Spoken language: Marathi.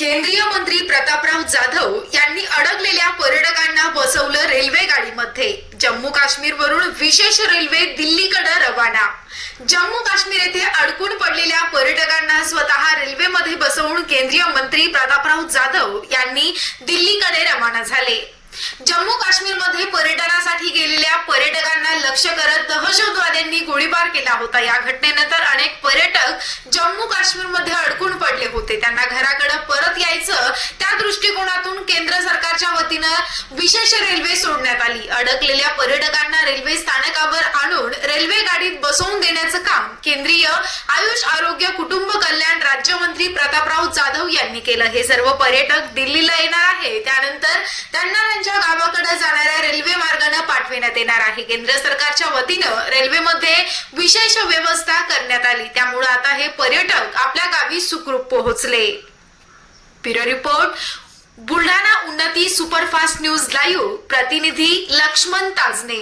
केंद्रीय मंत्री प्रतापराव जाधव यांनी अडकलेल्या पर्यटकांना बसवलं रेल्वे गाडीमध्ये जम्मू काश्मीरवरून विशेष रेल्वे दिल्लीकडे रवाना. जम्मू काश्मीर येथे अडकून पडलेल्या पर्यटकांना स्वतः रेल्वेमध्ये बसवून केंद्रीय मंत्री प्रतापराव जाधव यांनी दिल्लीकडे रवाना झाले. जम्मू काश्मीरमध्ये पर्यटनासाठी गेलेल्या पर्यटकांना लक्ष करत दहशतवाद्यांनी गोळीबार केला होता. या घटनेनंतर अनेक पर्यटक जम्मू काश्मीरमध्ये पाठवले होते. त्यांना घराकडे परत यायचं त्या दृष्टिकोनातून केंद्र सरकारच्या वतीनं विशेष रेल्वे सोडण्यात आली. अडकलेल्या पर्यटकांना रेल्वे स्थानकावर आणून रेल्वे गाडीत बसवून देण्याचं काम केंद्रीय आयुष आरोग्य कुटुंब कल्याण राज्यमंत्री प्रतापराव जाधव यांनी केलं. हे सर्व पर्यटक दिल्लीला येणार आहे त्यानंतर त्यांना त्यांच्या गावाकडे जाणाऱ्या रेल्वे पाठविण्यात येणार आहे. केंद्र सरकारच्या वतीनं रेल्वेमध्ये विशेष व्यवस्था करण्यात आली. त्यामुळे आता हे पर्यटक आपल्या गावी सुखरूप पोहोचले. ब्युरो रिपोर्ट बुलढाणा उन्नती सुपरफास्ट न्यूज लाईव्ह प्रतिनिधी लक्ष्मण ताजने.